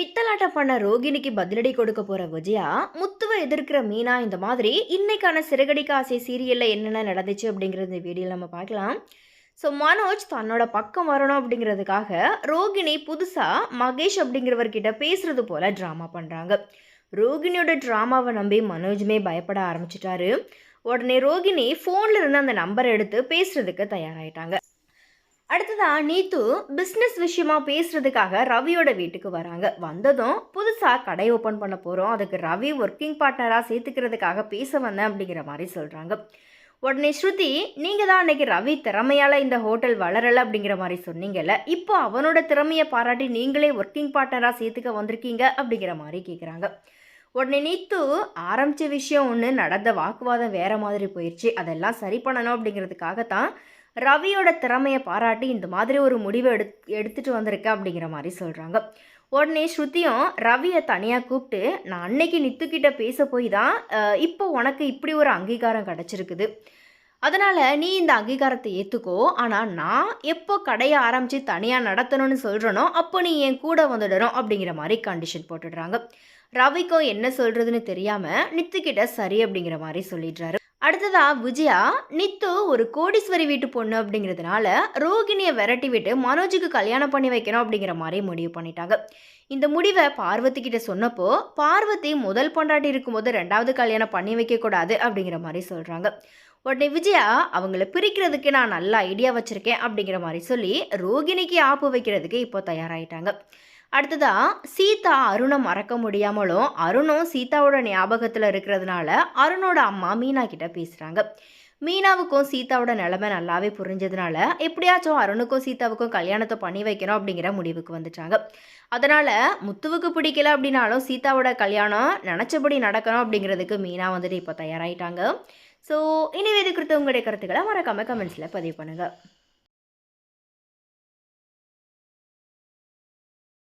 பித்தலாட்டம் பண்ண ரோகிணிக்கு பதிலடி கொடுக்க போற விஜயா முத்துவை எதிர்க்கிற மீனா இந்த மாதிரி இன்னைக்கான சிறகடிக்க ஆசை சீரியல்ல என்னென்ன நடந்துச்சு அப்படிங்கிறது இந்த வீடியோவில் நம்ம பார்க்கலாம். ஸோ மனோஜ் தன்னோட பக்கம் வரணும் அப்படிங்கிறதுக்காக ரோகிணி புதுசாக மகேஷ் அப்படிங்கிறவர்கிட்ட பேசுறது போல ட்ராமா பண்ணுறாங்க ரோகிணியோட ட்ராமாவை நம்பி மனோஜுமே பயப்பட ஆரம்பிச்சிட்டாரு. உடனே ரோகிணி ஃபோனில் இருந்து அந்த நம்பரை எடுத்து பேசுறதுக்கு தயாராயிட்டாங்க. அடுத்ததா நீத்து பிஸ்னஸ் விஷயமா பேசுறதுக்காக ரவியோட வீட்டுக்கு வராங்க. வந்ததும் புதுசாக கடை ஓப்பன் பண்ண போகிறோம் அதுக்கு ரவி ஒர்க்கிங் பார்ட்னராக சேர்த்துக்கிறதுக்காக பேச வந்தேன் அப்படிங்கிற மாதிரி சொல்கிறாங்க உடனே ஸ்ருதி நீங்கள் தான் அன்னைக்கு ரவி திறமையால் இந்த ஹோட்டல் வளரலை அப்படிங்கிற மாதிரி சொன்னீங்கல்ல இப்போ அவனோட திறமையை பாராட்டி நீங்களே ஒர்க்கிங் பார்ட்னராக சேர்த்துக்க வந்திருக்கீங்க அப்படிங்கிற மாதிரி கேட்குறாங்க உடனே நீத்து ஆரம்பித்த விஷயம் ஒன்று நடந்த வாக்குவாதம் வேற மாதிரி போயிடுச்சு அதெல்லாம் சரி பண்ணணும் அப்படிங்கிறதுக்காக தான் ரவியோட திறமையை பாராட்டி இந்த மாதிரி ஒரு முடிவை எடு எடுத்துட்டு வந்திருக்கேன் அப்படிங்கிற மாதிரி சொல்கிறாங்க உடனே ஸ்ருதியும் ரவியை தனியாக கூப்பிட்டு நான் அன்னைக்கு நித்துக்கிட்ட பேச போய் தான் இப்போ உனக்கு இப்படி ஒரு அங்கீகாரம் கிடச்சிருக்குது. அதனால் நீ இந்த அங்கீகாரத்தை ஏற்றுக்கோ ஆனால் நான் எப்போ கடையை ஆரம்பித்து தனியாக நடத்தணும்னு சொல்கிறனோ அப்போ நீ என் கூட வந்துடணும் அப்படிங்கிற மாதிரி கண்டிஷன் போட்டுடுறாங்க. ரவிக்கும் என்ன சொல்கிறதுன்னு தெரியாமல் நித்துக்கிட்ட சரி அப்படிங்கிற மாதிரி சொல்லிடுறாரு. அடுத்ததா விஜயா நித்து ஒரு கோடீஸ்வரி வீட்டு பொண்ணு அப்படிங்கிறதுனால ரோகிணியை விரட்டி விட்டு மனோஜுக்கு கல்யாணம் பண்ணி வைக்கணும் அப்படிங்கிற மாதிரி முடிவு பண்ணிட்டாங்க. இந்த முடிவை பார்வதி கிட்ட சொன்னப்போ பார்வதி முதல் பொண்டாட்டி இருக்கும்போது ரெண்டாவது கல்யாணம் பண்ணி வைக்கக்கூடாது அப்படிங்கிற மாதிரி சொல்கிறாங்க உடனே விஜயா அவங்கள பிரிக்கிறதுக்கு நான் நல்ல ஐடியா வச்சுருக்கேன் அப்படிங்கிற மாதிரி சொல்லி ரோகிணிக்கு ஆப்பு வைக்கிறதுக்கு இப்போ தயாராயிட்டாங்க. அடுத்ததாக சீதா அருணை மறக்க முடியாமலும் அருணும் சீதாவோட ஞாபகத்தில் இருக்கிறதுனால அருணோட அம்மா மீனா கிட்ட பேசுகிறாங்க மீனாவுக்கும் சீதாவோட நிலைமை நல்லாவே புரிஞ்சதுனால எப்படியாச்சும் அருணுக்கும் சீதாவுக்கும் கல்யாணத்தை பண்ணி வைக்கணும் அப்படிங்கிற முடிவுக்கு வந்துட்டாங்க. அதனால் முத்துவுக்கு பிடிக்கல அப்படின்னாலும் சீதாவோட கல்யாணம் நினச்சபடி நடக்கணும் அப்படிங்கிறதுக்கு மீனா வந்துட்டு இப்போ தயாராகிட்டாங்க ஸோ இனி இது உங்களுடைய கருத்துக்களை மறக்காமல் கமெண்ட்ஸில் பதிவு பண்ணுங்கள்